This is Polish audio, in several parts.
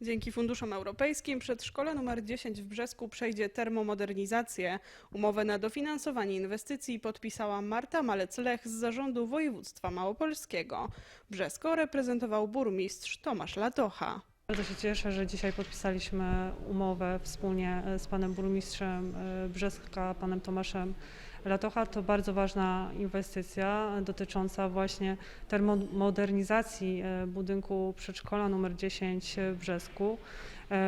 Dzięki funduszom europejskim przedszkole nr 10 w Brzesku przejdzie termomodernizację. Umowę na dofinansowanie inwestycji podpisała Marta Malec-Lech z zarządu województwa małopolskiego. Brzesko reprezentował burmistrz Tomasz Latocha. Bardzo się cieszę, że dzisiaj podpisaliśmy umowę wspólnie e, z panem burmistrzem e, Brzeska, panem Tomaszem Latocha. To bardzo ważna inwestycja dotycząca właśnie termomodernizacji e, budynku przedszkola numer 10 w Brzesku.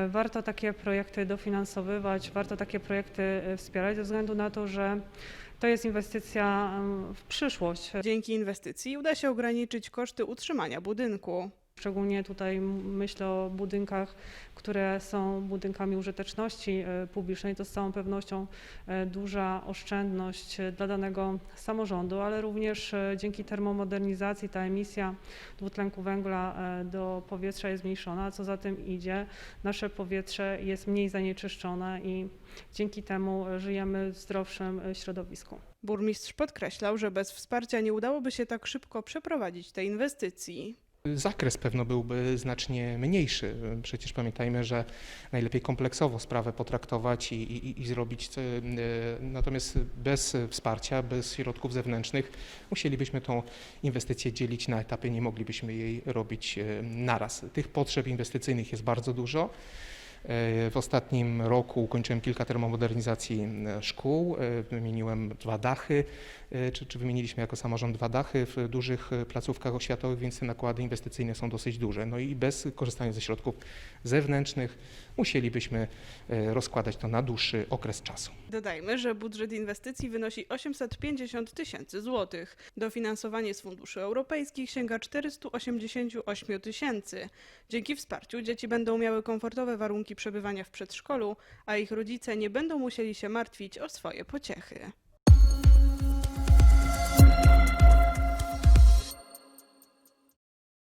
Warto takie projekty dofinansowywać, warto takie projekty wspierać ze względu na to, że to jest inwestycja w przyszłość. Dzięki inwestycji uda się ograniczyć koszty utrzymania budynku. Szczególnie tutaj myślę o budynkach, które są budynkami użyteczności e, publicznej. To z całą pewnością e, duża oszczędność e, dla danego samorządu, ale również dzięki termomodernizacji ta emisja dwutlenku węgla do powietrza jest zmniejszona, co za tym idzie, nasze powietrze jest mniej zanieczyszczone i dzięki temu żyjemy w zdrowszym środowisku. Burmistrz podkreślał, że bez wsparcia nie udałoby się tak szybko przeprowadzić tej inwestycji. Zakres pewno byłby znacznie mniejszy. Przecież pamiętajmy, że najlepiej kompleksowo sprawę potraktować i, i, i zrobić. e, Natomiast bez wsparcia, bez środków zewnętrznych musielibyśmy tą inwestycję dzielić na etapy, nie moglibyśmy jej robić e, naraz. Tych potrzeb inwestycyjnych jest bardzo dużo. W ostatnim roku ukończyłem kilka termomodernizacji e, szkół, e, wymieniłem dwa dachy, e, czy, czy wymieniliśmy jako samorząd dwa dachy w dużych placówkach oświatowych, więc te nakłady inwestycyjne są dosyć duże. No i bez korzystania ze środków zewnętrznych musielibyśmy rozkładać to na dłuższy okres czasu. Dodajmy, że budżet inwestycji wynosi 850 tysięcy złotych. Dofinansowanie z funduszy europejskich sięga 488 tysięcy. Dzięki wsparciu dzieci będą miały komfortowe warunki przebywania w przedszkolu, a ich rodzice nie będą musieli się martwić o swoje pociechy.